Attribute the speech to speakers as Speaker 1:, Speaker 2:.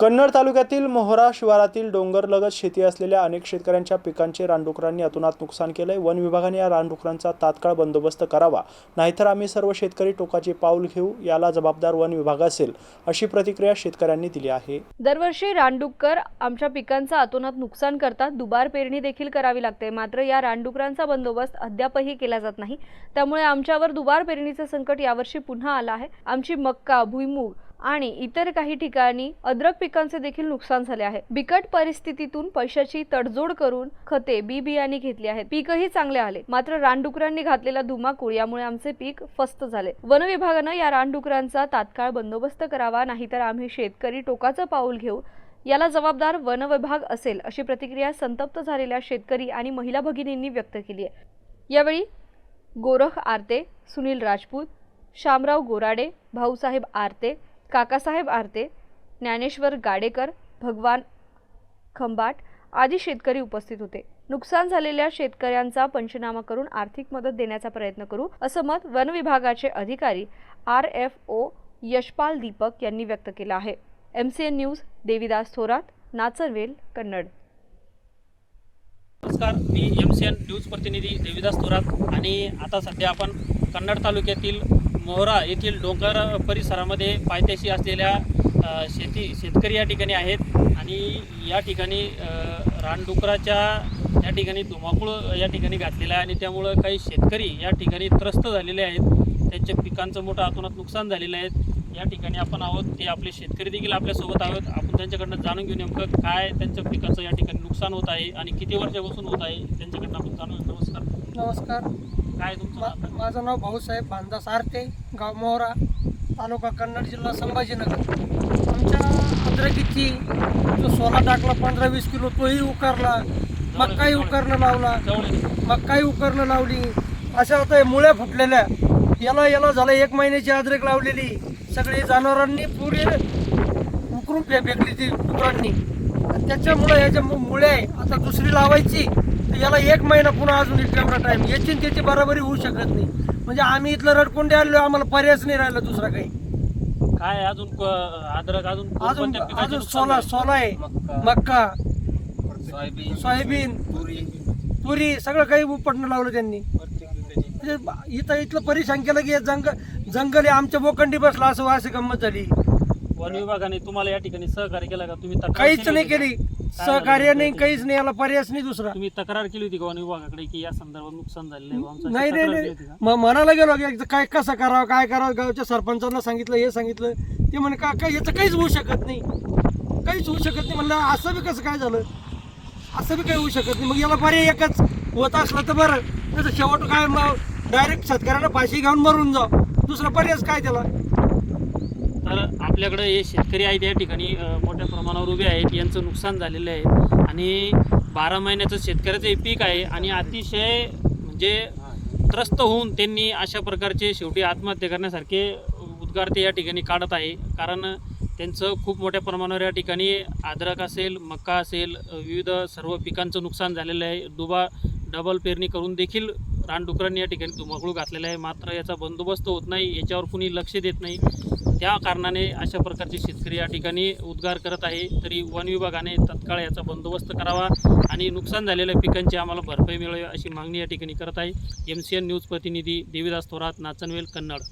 Speaker 1: कन्नड तालुक्यातील मोहरा शिवारातील डोंगरलगत शेती असलेल्या अनेक शेतकऱ्यांच्या पिकांचे रानडुकरांनी अतोनात नुकसान केलंय. वन विभागाने या रानडुकरांचा तात्काळ बंदोबस्त करावा. नाहीतर आम्ही सर्व शेतकरी टोकाचे पाऊल घेऊ याला जबाबदार वन विभाग असेल अशी प्रतिक्रिया शेतकऱ्यांनी दिली आहे.
Speaker 2: दरवर्षी रानडुक्कर आमच्या पिकांचा अतोनात नुकसान करतात. दुबार पेरणी देखील करावी लागते. मात्र या रानडुकरांचा बंदोबस्त अद्यापही केला जात नाही. त्यामुळे आमच्यावर दुबार पेरणीचं संकट यावर्षी पुन्हा आलं आहे. आमची मक्का भुईमूग आणि इतर काही ठिकाणी अद्रक पिकांचे देखील नुकसान झाले आहे. बिकट परिस्थितीतून पैशाची तडजोड करून खते बी बियाणे घेतली आहेत. पीकही चांगले आले. मात्र रानडुकरांनी घातलेला धुमाकूळ यामुळे आमचे पीक फस्त झाले. वन विभागानं या रानडुकरांचा तात्काळ बंदोबस्त करावा नाहीतर आम्ही शेतकरी टोकाचं पाऊल घेऊ याला जबाबदार वन विभाग असेल अशी प्रतिक्रिया संतप्त झालेल्या शेतकरी आणि महिला भगिनींनी व्यक्त केली आहे. यावेळी गोरख आरते सुनील राजपूत शामराव गोराडे भाऊसाहेब आरते काकासाहेब आरते ज्ञानेश्वर गाडेकर भगवान खंबाट आदी शेतकरी उपस्थित होते. नुकसान झालेल्या शेतकऱ्यांचा पंचनामा करून आर्थिक मदत देण्याचा प्रयत्न करू असं मत वन विभागाचे अधिकारी R F O Yashpal Deepak यांनी व्यक्त केलं आहे. M C N news Devidas Thorat Nacharvel Kannad.
Speaker 3: नमस्कार मी एम सी एन न्यूज प्रतिनिधी देविदास थोरात आणि आता सध्या आपण कन्नड तालुक्यातील मोहरा येथील डोंगर परिसरामध्ये पायथ्याशी असलेल्या शेती शेतकरी या ठिकाणी आहेत आणि या ठिकाणी रानडुकराच्या या ठिकाणी धुमाकूळ या ठिकाणी घातलेला आहे आणि त्यामुळं काही शेतकरी या ठिकाणी त्रस्त झालेले आहेत. त्यांच्या पिकांचं मोठं आतोनात नुकसान झालेलं आहे. या ठिकाणी आपण आहोत ते आपले शेतकरी देखील आपल्यासोबत आहोत. आपण त्यांच्याकडनं जाणून घेऊ नेमकं काय त्यांच्या पिकाचं या ठिकाणी नुकसान होत आहे आणि किती वर्षापासून होत आहे त्यांच्याकडनं आपण जाणून घेऊ. नमस्कार.
Speaker 4: नमस्कार.
Speaker 3: काय तुमचं
Speaker 4: मा-? माझं नाव भाऊसाहेब भानदास आरते गाव मोहरा तालुका कन्नड जिल्हा संभाजीनगर. आमच्या अद्रकीची जो सोला टाकला पंधरा वीस किलो तोही उकारला. मक्काही उकरणं लावला. मक्काही उकरणं लावली. अशा आता हे मुळ्या फुटलेल्या. याला याला झालं एक महिन्याची अद्रक लावलेली. सगळी जनावरांनी पुरी उकरून फे फेकली ती डुकरांनी आणि त्याच्यामुळे ह्याच्या मुळे आता दुसरी लावायची. एक महिना पुन्हा अजून तेवढा टाइम याची त्याची बराबरी होऊ शकत नाही. म्हणजे आम्ही इथलं रडकोंडे आलेलो आम्हाला पर्यायच नाही राहिला दुसरा काही.
Speaker 3: काय अजून क- अद्रक अजून
Speaker 4: अजून
Speaker 3: कोणकोणत्या पिकाचे
Speaker 4: अजून
Speaker 3: नुकसान
Speaker 4: सोला
Speaker 3: झाले?
Speaker 4: सोला आहे. मक्का सोयाबीन तुरी. सगळं काही उपटणं लावलं त्यांनी. म्हणजे बा- इथं इथलं परेशान केलं की हे जंगल जंगल हे आमच्या बोकंडी बसला असं अशी गंमत झाली.
Speaker 3: वन विभागाने तुम्हाला या ठिकाणी सहकार्य केला का? तुम्ही तक्रार
Speaker 4: काहीच
Speaker 3: केली
Speaker 4: नाही
Speaker 3: होती का?
Speaker 4: केली. सहकार्य? नाही काहीच नाही याला पर्यायच नाही दुसरा.
Speaker 3: तुम्ही तक्रार केली होती का वन विभागाकडे की या संदर्भात नुकसान झालेलं आहे?
Speaker 4: नाही नाही नाही. म्हणायला गेलो की एकदा काय कसं करावं काय करावं? गावच्या सरपंचांना सांगितलं हे सांगितलं. ते म्हणे का काय याचं काहीच होऊ शकत नाही. काहीच होऊ शकत नाही. म्हणलं असं बी कसं काय झालं? असं बी काही होऊ शकत नाही. मग याला पर्याय एकच. होत असलं तर बरं. तर शेवट काय मग डायरेक्ट शेतकऱ्यांना फाशी घेऊन मरून जाऊ. दुसरा पर्यायच काय त्याला?
Speaker 3: तर आपल्याकडं हे शेतकरी आहेत या ठिकाणी मोठ्या प्रमाणावर उभे आहेत. यांचं नुकसान झालेलं आहे. आणि बारा महिन्याचं शेतकऱ्याचं हे पीक आहे आणि अतिशय म्हणजे त्रस्त होऊन त्यांनी अशा प्रकारचे शेवटी आत्महत्या करण्यासारखे उद्गार ते या ठिकाणी काढत आहे. कारण त्यांचं खूप मोठ्या प्रमाणावर या ठिकाणी अद्रक असेल मक्का असेल विविध सर्व पिकांचं नुकसान झालेलं आहे. दुबा डबल पेरणी करून देखील रानडुकरांनी या ठिकाणी धुमाकूळ घातलेला आहे. मात्र याचा बंदोबस्त होत नाही. याच्यावर कुणी लक्ष देत नाही. त्या कारणाने अशा प्रकारचे शेतकरी या ठिकाणी उद्गार करत आहे. तरी वन विभागाने तत्काळ याचा बंदोबस्त करावा आणि नुकसान झालेल्या पिकांची आम्हाला भरपाई मिळावी अशी मागणी या ठिकाणी करत आहे. एम सी एन न्यूज प्रतिनिधी देवीदास थोरात नाचनवेल कन्नड.